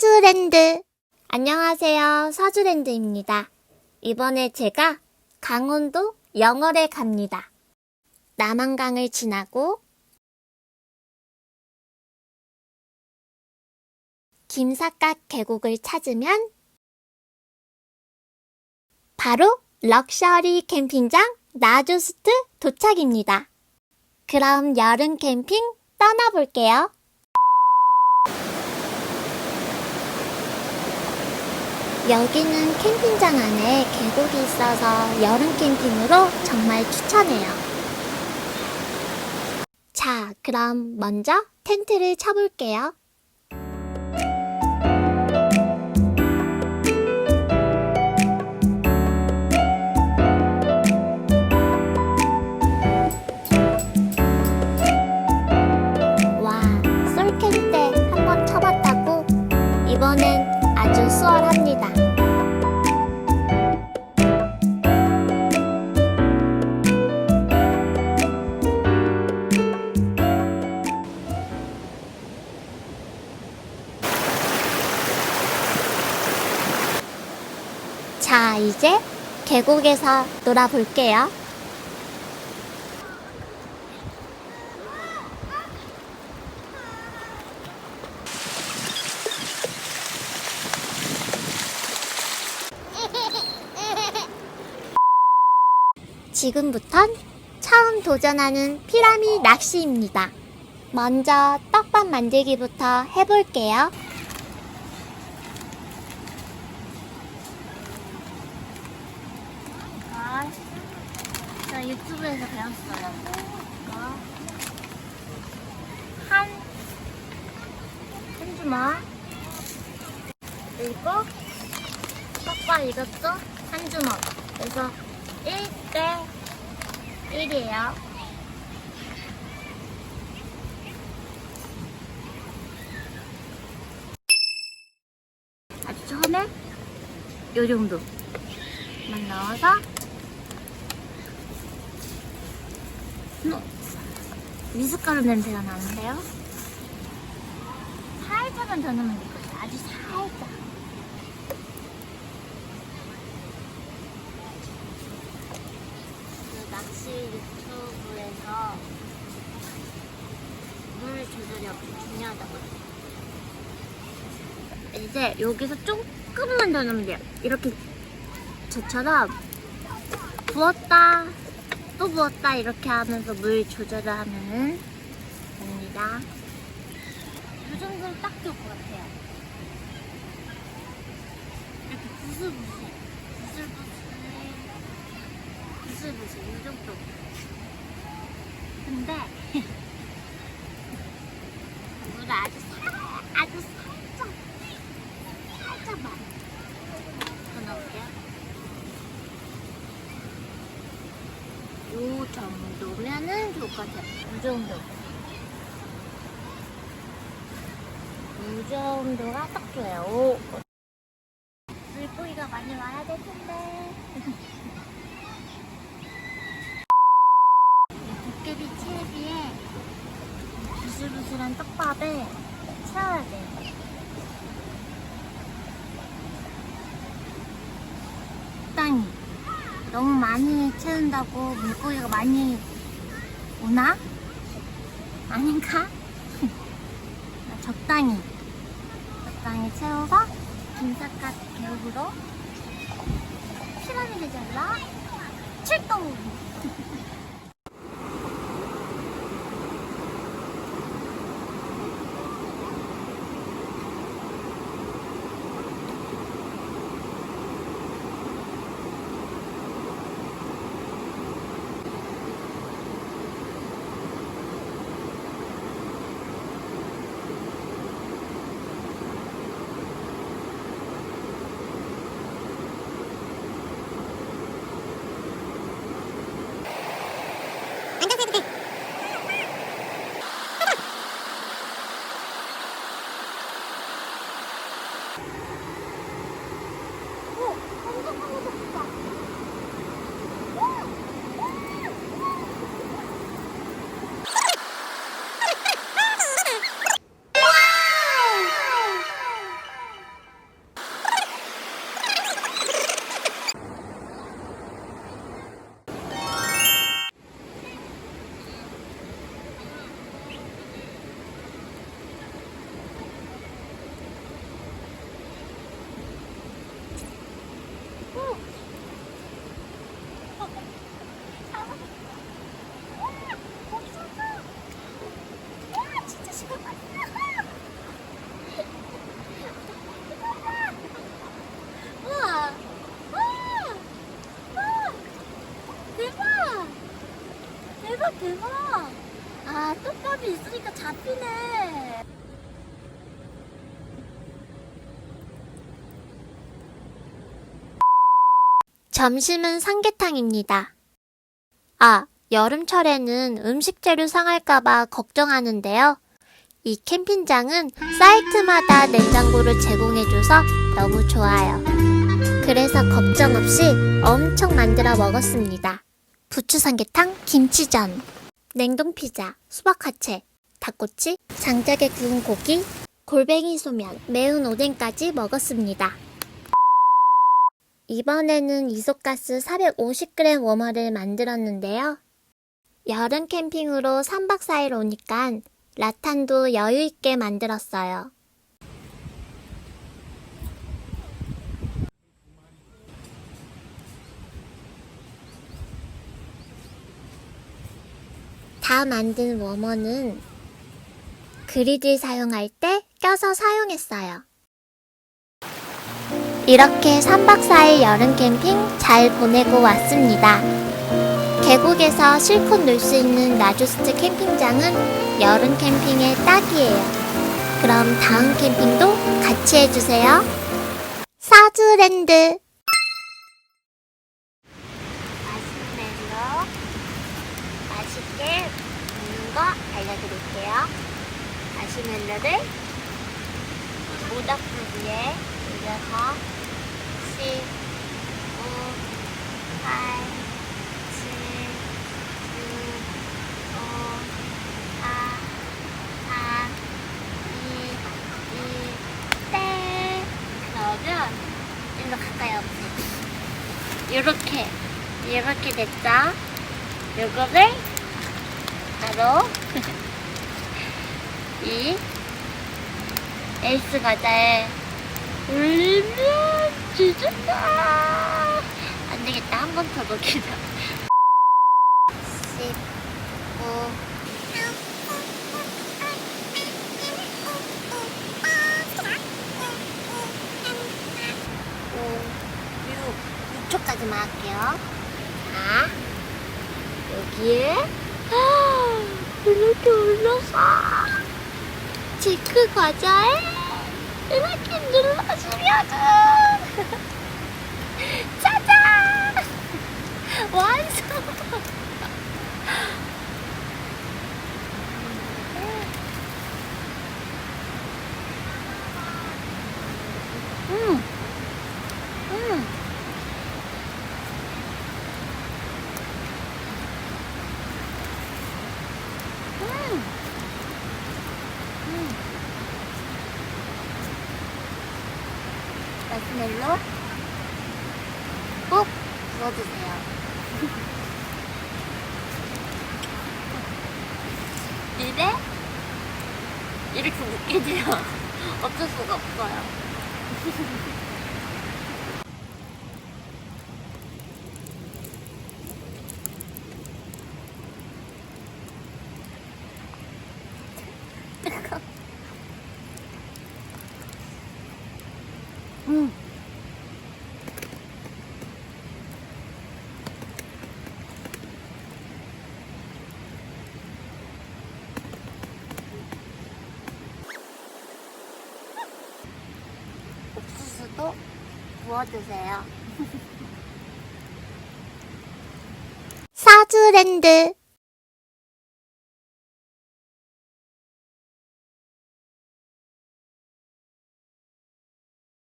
서주랜드. 안녕하세요. 서주랜드입니다. 이번에 제가 강원도 영월에 갑니다. 남한강을 지나고 김삿갓 계곡을 찾으면 바로 럭셔리 캠핑장 나주스트 도착입니다. 그럼 여름 캠핑 떠나볼게요. 여기는 캠핑장 안에 계곡이 있어서 여름 캠핑으로 정말 추천해요. 자, 그럼 먼저 텐트를 쳐볼게요. 자, 이제 계곡에서 놀아볼게요. 지금부턴 처음 도전하는 피라미 낚시입니다. 먼저 떡밥 만들기부터 해볼게요. 유튜브에서 배웠어요. 이거 한, 한 주먹. 그리고 떡밥 이것도 한 주먹. 그래서 1대 1이에요. 아주 처음에 요 정도만 넣어서 음, 미숫가루 냄새가 나는데요? 살짝만 더 넣으면 되거든요. 아주 살짝. 그 낚시 유튜브에서 물 조절이 중요하다고 이제 여기서 조금만 더 넣으면 돼요. 이렇게 저처럼 부었다 또 부었다 이렇게 하면서 물 조절을 하면은 됩니다. 이 정도는 딱 좋을 것 같아요. 이렇게 부슬부슬, 부슬부슬, 부슬부슬 이 정도. 근데 물을 아주 살짝, 살짝만 더 넣을게요. 요 정도면은 좋을 것 같아요. 이 정도. 이 정도가 딱 좋아요. 오. 물고기가 많이 와야 될 텐데. 이 도깨비 채비에 부슬부슬한 떡밥을 채워야 돼요. 적당히. 너무 많이 채운다고 물고기가 많이 오나? 아닌가? 적당히 적당히 채워서 김삿갓 계획으로 피라미드 잘라 출동! 사람이 있으니까 잡히네. 점심은 삼계탕입니다. 아, 여름철에는 음식 재료 상할까봐 걱정하는데요. 이 캠핑장은 사이트마다 냉장고를 제공해줘서 너무 좋아요. 그래서 걱정 없이 엄청 만들어 먹었습니다. 부추 삼계탕, 김치전, 냉동 피자, 수박 화채, 닭꼬치, 장작에 구운 고기, 골뱅이 소면, 매운 오뎅까지 먹었습니다. 이번에는 이소가스 450g 워머를 만들었는데요. 여름 캠핑으로 3박 4일 오니까 라탄도 여유있게 만들었어요. 다 만든 워머는 그리들 사용할 때 껴서 사용했어요. 이렇게 3박 4일 여름 캠핑 잘 보내고 왔습니다. 계곡에서 실컷 놀 수 있는 라조스트 캠핑장은 여름 캠핑에 딱이에요. 그럼 다음 캠핑도 같이 해주세요. 사주랜드 맛있게 거 알려드릴게요. 마시멜로를 모닥불 위에 올려서 10, 9, 8, 7, 6, 5, 4, 3, 2, 1, 땡! 그러면 일로 가까이 와보세요. 요렇게, 이렇게 됐죠? 요거를 바로 이 에이스 과자에 올리면 지진다. 안 되겠다. 한 번더 먹이자. 10, 9, 육 6초까지만 할게요. 자, 여기에 이렇게 올려서 지크 과자에 이렇게 눌러주려고 짜잔 완성 음. 음. 음. 음. 마시멜로 꼭 부어주세요. 입에 이렇게 묶여지면 어쩔 수가 없어요. 음. 옥수수도 부어주세요. 사주랜드